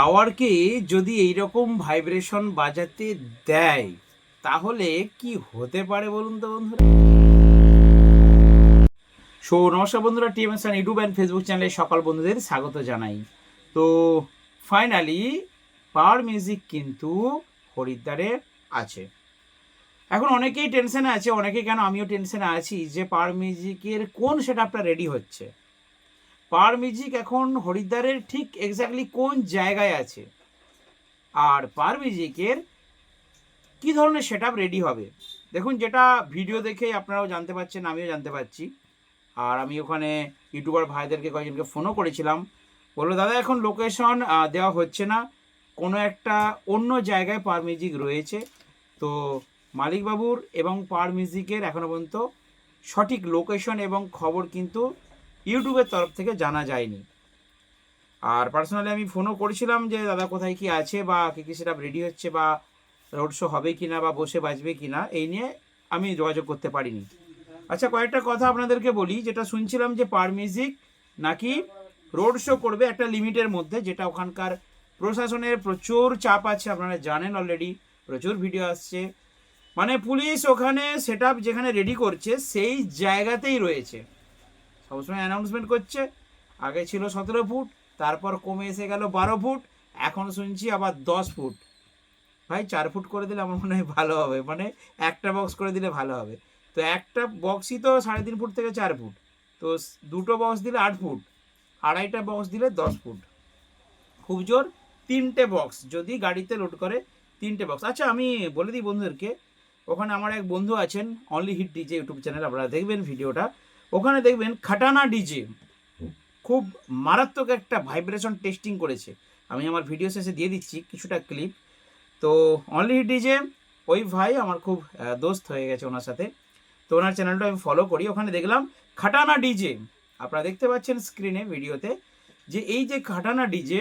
পাওয়ারকে যদি এইরকম ভাইব্রেশন বাজাতে দেয়, তাহলে কি হতে পারে বলুন তো বন্ধুরা? সো, নমস্কার বন্ধুরা, টিএমএস ইউটিউব অ্যান্ড ফেসবুক চ্যানেলে সকল বন্ধুদের স্বাগত জানাই। তো, ফাইনালি, পাওয়ার মিউজিক কিন্তু হরিদ্বারে আছে। এখন অনেকেই টেনশনে আছে, অনেকেই কেন আমিও টেনশনে আছি যে পাওয়ার মিউজিকের কোন সেটআপটা রেডি হচ্ছে। পাওয়ার মিউজিক এখন হরিদ্বারের ঠিক এক্স্যাক্টলি কোন জায়গায় আছে? আর পার মিউজিকের কী ধরনের সেটআপ রেডি হবে? দেখুন, যেটা ভিডিও দেখে আপনারাও জানতে পারছেন আমিও জানতে পারছি আর আমি ওখানে ইউটিউবার ভাইদেরকে কয়েকজনকে ফোনও করেছিলাম। বলল, দাদা, এখন লোকেশন দেওয়া হচ্ছে না। কোনো একটা অন্য জায়গায় পার মিউজিক রয়েছে। তো মালিকবাবুর এবং পার মিউজিকের এখনও পর্যন্ত সঠিক লোকেশন এবং খবর কিন্তু ইউটিউবের তরফ থেকে জানা যায়নি। আর পার্সোনালি আমি ফোনও করেছিলাম যে, দাদা কোথায় কি আছে বা কী কী সেটা রেডি হচ্ছে বা রোড শো হবে কি না বা বসে বাজবে কি না এই নিয়ে আমি যোগাযোগ করতে পারিনি। আচ্ছা কয়েকটা কথা আপনাদেরকে বলি। যেটা শুনছিলাম যে পার মিউজিক নাকি রোড শো করবে একটা লিমিটের মধ্যে, যেটা ওখানকার প্রশাসনের প্রচুর চাপ আছে, আপনারা জানেন অলরেডি প্রচুর ভিডিও আসছে। মানে পুলিশ ওখানে সেট যেখানে রেডি করছে, সেই জায়গাতেই রয়েছে। সবসময় অ্যানাউন্সমেন্ট করছে। আগে ছিল সতেরো ফুট, তারপর কমে এসে গেল বারো ফুট, এখন শুনছি আবার দশ ফুট। ভাই, চার ফুট করে দিলে আমার মনে হয় ভালো হবে মানে একটা বক্স করে দিলে ভালো হবে। তো একটা বক্সই তো সাড়ে তিন ফুট থেকে চার ফুট, তো দুটো বক্স দিলে আট ফুট, আড়াইটা বক্স দিলে দশ ফুট। খুব জোর, তিনটে বক্স যদি গাড়িতে লোড করে, তিনটে বক্স আচ্ছা আমি বলে দিই বন্ধুদেরকে, ওখানে আমার এক বন্ধু আছেন only hit DJ YouTube channel আপনারা দেখবেন ভিডিওটা ওখানে দেখবেন খাটানা ডিজে খুব মারাত্মক একটা ভাইব্রেশন টেস্টিং করেছে। আমি আমার ভিডিও শেষে দিয়ে দিচ্ছি কিছুটা ক্লিপ তো অনলি ডিজে ওই ভাই আমার খুব দোস্ত হয়ে গেছে ওনার সাথে। তো ওনার চ্যানেলটা আমি ফলো করি। ওখানে দেখলাম খাটানা ডিজে। আপনারা দেখতে পাচ্ছেন স্ক্রিনে ভিডিওতে যে এই যে খাটানা ডিজে,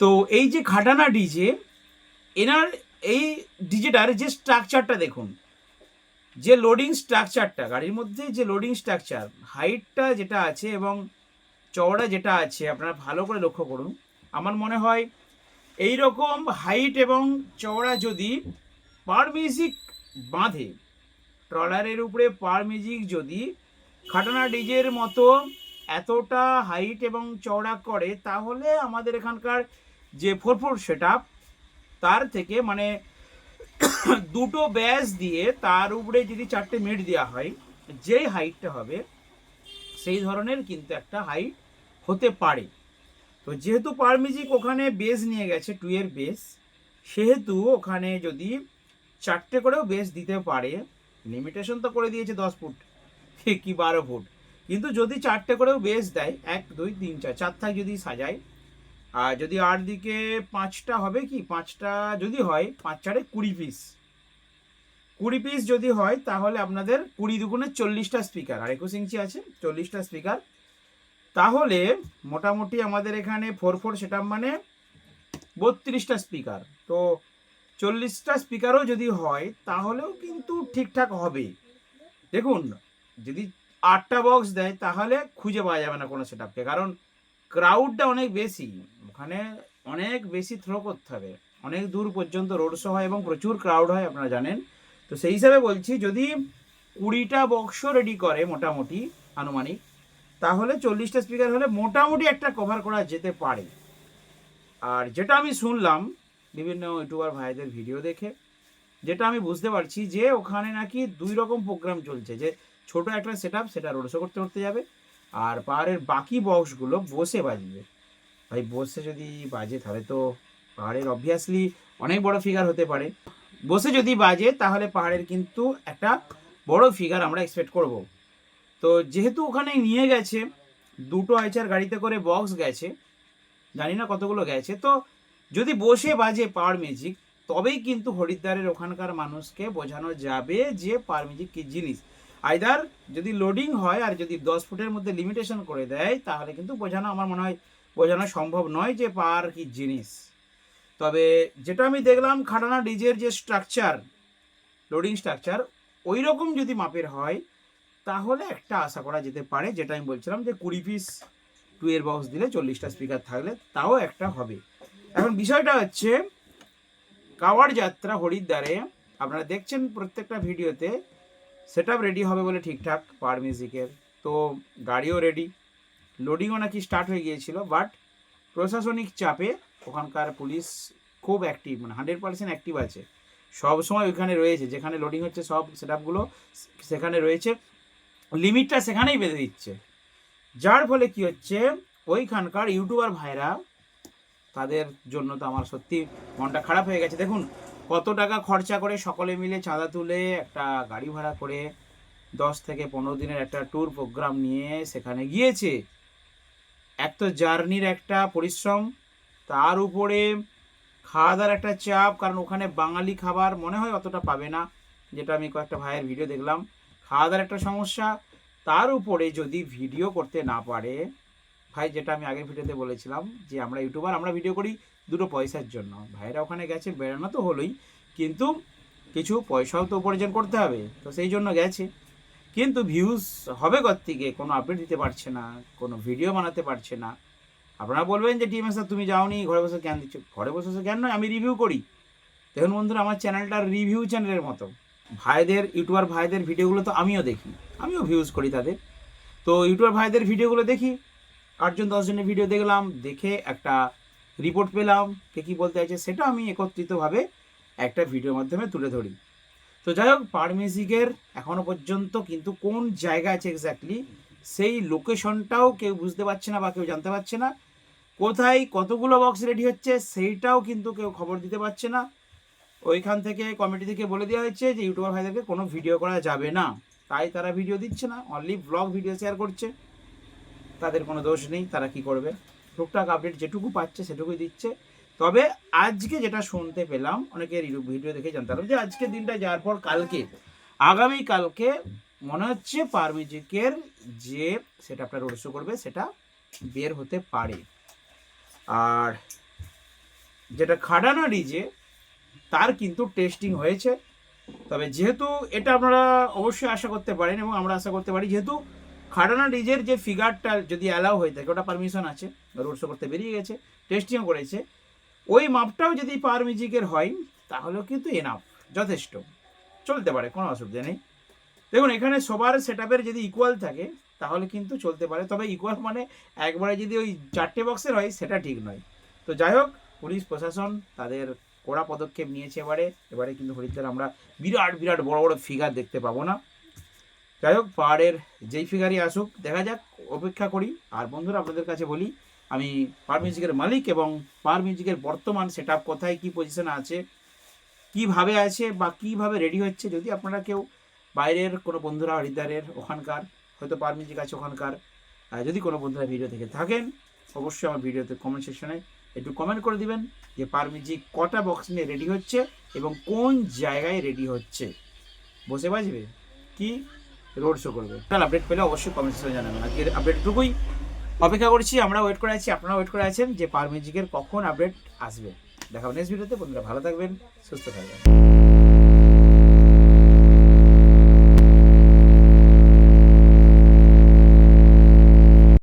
তো এই যে খাটানা ডিজে, এনার এই ডিজেটার যে স্ট্রাকচারটা দেখুন। যে লোডিং স্ট্রাকচারটা গাড়ির মধ্যে যে লোডিং স্ট্রাকচার হাইটটা যেটা আছে এবং চওড়া যেটা আছে, আপনারা ভালো করে লক্ষ্য করুন। আমার মনে হয় এই রকম হাইট এবং চওড়া যদি পার মিউজিক বাঁধে, ট্রলারের উপরে পার মিউজিক যদি খাটানা ডিজের মতো এতটা হাইট এবং চওড়া করে, তাহলে আমাদের এখানকার যে ফোর ফোর সেট তার থেকে মানে দুটো ব্যাস দিয়ে তার উপরে যদি চারটে মেট দেওয়া হয়, যেই হাইটটা হবে, সেই ধরনের কিন্তু একটা হাইট হতে পারে। তো যেহেতু পার মিউজিক ওখানে বেস নিয়ে গেছে টু এর বেস সেহেতু ওখানে যদি চারটে করেও বেস দিতে পারে লিমিটেশন তো করে দিয়েছে দশ ফুট, কি বারো ফুট। কিন্তু যদি চারটে করেও বেস দেয়, এক, দুই, তিন, চার চার থাক যদি সাজায় আর যদি আর দিকে পাঁচটা হবে কি? পাঁচটা যদি হয়, পাঁচ চারে কুড়ি পিস কুড়ি পিস যদি হয়, তাহলে আপনাদের কুড়ি দুগুণে চল্লিশটা স্পিকার আর একুশ ইঞ্চি আছে, চল্লিশটা স্পিকার তাহলে মোটামুটি আমাদের এখানে ফোর ফোর সেটা মানে বত্রিশটা স্পিকার তো চল্লিশটা স্পিকারও যদি হয়, তাহলেও কিন্তু ঠিকঠাক হবে। দেখুন, যদি আটটা বক্স দেয়, তাহলে খুঁজে পাওয়া যাবে না কোনো সেটআপকে কারণ ক্রাউডটা অনেক বেশি। ওখানে অনেক বেশি থ্রো করতে হবে। অনেক দূর পর্যন্ত রোড শো হয় এবং প্রচুর ক্রাউড হয়, আপনারা জানেন। তো সেই হিসাবে বলছি, যদি কুড়িটা বক্স রেডি করে মোটামুটি আনুমানিক, তাহলে চল্লিশটা স্পিকার হলে মোটামুটি একটা কভার করা যেতে পারে। আর যেটা আমি শুনলাম, বিভিন্ন ইউটিউবার ভাইদের ভিডিও দেখে, যেটা আমি বুঝতে পারছি যে ওখানে নাকি দুই রকম প্রোগ্রাম চলছে। যে ছোট একটা সেট সেটা রোড শো করতে করতে যাবে, আর পাহাড়ের বাকি বক্সগুলো বসে বাজবে। ভাই বসে যদি বাজে, তাহলে তো পাহাড়ের অবভিয়াসলি অনেক বড় ফিগার হতে পারে। বসে যদি বাজে, তাহলে পাহাড়ের কিন্তু একটা বড় ফিগার আমরা এক্সপেক্ট করব। তো যেহেতু ওখানে নিয়ে গেছে, দুটো আইচার গাড়িতে করে বক্স গেছে, জানি না কতগুলো গেছে, তো যদি বসে বাজে পাওয়ার মিউজিক তবেই কিন্তু হরিদ্বারের ওখানকার মানুষকে বোঝানো যাবে যে পাওয়ার মিউজিক কী জিনিস। আইদার যদি লোডিং হয় আর যদি দশ ফুটের মধ্যে লিমিটেশন করে দেয়, তাহলে কিন্তু বোঝানো আমার মনে হয় বোঝানো সম্ভব নয় যে পার কি জিনিস। তবে যেটা আমি দেখলাম, খাটানা ডিজের যে স্ট্রাকচার লোডিং স্ট্রাকচার ওই রকম যদি মাপের হয়, তাহলে একটা আশা করা যেতে পারে, যেটা আমি বলছিলাম যে কুড়ি পিস টু এর বক্স দিলে চল্লিশটা স্পিকার থাকলে তাও একটা হবে। এখন বিষয়টা হচ্ছে কাওয়ার যাত্রা হরিদ্বারে, আপনারা দেখছেন প্রত্যেকটা ভিডিওতে সেট রেডি হবে বলে ঠিকঠাক পার মিউজিকের তো গাড়িও রেডি লোডিংও নাকি স্টার্ট হয়ে গিয়েছিল বাট প্রশাসনিক চাপে ওখানকার পুলিশ খুব অ্যাক্টিভ মানে হান্ড্রেড পার্সেন্ট অ্যাক্টিভ আছে। সব সময় ওইখানে রয়েছে, যেখানে লোডিং হচ্ছে সব সেট আপগুলো সেখানে রয়েছে। লিমিটটা সেখানেই বেঁধে দিচ্ছে। যার ফলে কি হচ্ছে, ওইখানকার ইউটিউবার ভাইরা তাদের জন্য তো আমার সত্যি মনটা খারাপ হয়ে গেছে। দেখুন, কত টাকা খরচা করে সকলে মিলে চাঁদা তুলে একটা গাড়ি ভাড়া করে দশ থেকে পনেরো দিনের একটা ট্যুর প্রোগ্রাম নিয়ে সেখানে গিয়েছে। তো জার্নির একটা পরিশ্রম, তার উপরে খাওয়া দাওয়ার একটা চাপ, কারণ ওখানে বাঙালি খাবার মনে হয় অতটা পাবে না, যেটা আমি কয়েকটা ভাইয়ের ভিডিও দেখলাম। খাওয়া দাওয়ার একটা সমস্যা, তার উপরে যদি ভিডিও করতে না পারে, ভাই, যেটা আমি আগের ভিডিওতে বলেছিলাম, যে আমরা ইউটিউবার আমরা ভিডিও করি দুটো পয়সার জন্য। ভাইরা ওখানে গেছে, বেড়ানো তো হলোই, কিন্তু কিছু পয়সাও তো উপার্জন করতে হবে, তো সেই জন্য গেছে। কিন্তু ভিউজ হবে কর থেকে কোনো আপডেট দিতে পারছে না, কোনো ভিডিও বানাতে পারছে না। আপনারা বলবেন যে টিএমএস স্যার তুমি যাওনি, ঘরে বসে জ্ঞান দিচ্ছ। ঘরে বসে বসে জ্ঞান নয়, আমি রিভিউ করি। দেখুন বন্ধুরা, আমার চ্যানেলটা রিভিউ চ্যানেলের মতো। ভাইদের ইউটিউবার ভাইদের ভিডিওগুলো তো আমিও দেখি। আমিও ভিউজ করি তাদের। তো ইউটিউবার ভাইদের ভিডিওগুলো দেখি। আটজন দশজনের ভিডিও দেখলাম, দেখে একটা রিপোর্ট পেলাম। কে কী বলতে চাইছে, সেটা আমি একত্রিতভাবে একটা ভিডিওর মাধ্যমে তুলে ধরি। তো যাই হোক পার মিউজিকের এখনও পর্যন্ত কিন্তু কোন জায়গা আছে এক্স্যাক্টলি সেই লোকেশনটাও কেউ বুঝতে পারছে না বা কেউ জানতে পারছে না। কোথায় কতগুলো বক্স রেডি হচ্ছে সেইটাও কিন্তু কেউ খবর দিতে পারছে না। ওইখান থেকে কমিটি থেকে বলে দেওয়া হয়েছে যে ইউটিউবার ভাইদেরকে কোনো ভিডিও করা যাবে না। তাই তারা ভিডিও দিচ্ছে না অনলি ব্লগ ভিডিও শেয়ার করছে। তাদের কোনো দোষ নেই, তারা কি করবে? টুকটাক আপডেট যেটুকু পাচ্ছে সেটুকুই দিচ্ছে। তবে আজকে যেটা শুনতে পেলাম অনেকের ভিডিও দেখে জানতে পারলাম যে আজকে দিনটা যাওয়ার পর কালকে। আগামী কালকে মনে হচ্ছে পার মিউজিকের যে সেটা আপনার রোড শো করবে, সেটা বের হতে পারে। আর যেটা খাডানা ডিজে, তার কিন্তু টেস্টিং হয়েছে। তবে যেহেতু এটা আপনারা অবশ্যই আশা করতে পারেন এবং আমরা আশা করতে পারি, যেহেতু খাডানা ডিজের যে ফিগারটা যদি অ্যালাউ হয়ে থাকে, ওটা পারমিশন আছে রোড শো করতে বেরিয়ে গেছে টেস্টিংও করেছে ওই মাপটাও যদি পার মিউজিকের হয়, তাহলেও কিন্তু এনাফ যথেষ্ট। চলতে পারে, কোনো অসুবিধা নেই। দেখুন, এখানে সবার সেট যদি ইকুয়াল থাকে, তাহলে কিন্তু চলতে পারে। তবে ইকুয়াল মানে একবারে যদি ওই চারটে বক্সের হয়, সেটা ঠিক নয়। তো যাই হোক, পুলিশ, প্রশাসন তাদের কড়া পদক্ষেপ নিয়েছে এবারে। এবারে কিন্তু হরিদ্বার আমরা বিরাট বিরাট বড় বড় ফিগার দেখতে পাবো না। যাই হোক, পাহাড়ের যেই ফিগারই আসুক, দেখা যাক, অপেক্ষা করি। আর বন্ধুরা, আপনাদের কাছে বলি আমি পার মিউজিকের মালিক এবং পার মিউজিকের বর্তমান সেট কোথায়, কী পজিশনে আছে, কীভাবে আছে বা কীভাবে রেডি হচ্ছে, যদি আপনারা কেউ বাইরের কোনো বন্ধুরা, হরিদ্বারের ওখানকার, হয়তো পার মিউজিক আছে ওখানকার যদি কোনো বন্ধুরা ভিডিও থেকে থাকেন, অবশ্যই আমার ভিডিওতে কমেন্ট সেকশনে একটু কমেন্ট করে দিবেন যে পার মিউজিক কটা বক্স নিয়ে রেডি হচ্ছে এবং কোন জায়গায় রেডি হচ্ছে। বসে বাজবে? কি? রোড শো করবে। তাহলে আপডেট পেলে অবশ্যই কমেন্ট সেকশনে জানাবেন। আজকের আপডেটটুকুই অপেক্ষা করছি আমরা ওয়েট করে আছি আপনারা ওয়েট করে আছেন যে পার মিউজিকের কখন আপডেট আসবে। দেখা নেক্সট ভিডিওতে বন্ধুরা, ভালো থাকবেন, সুস্থ থাকবেন।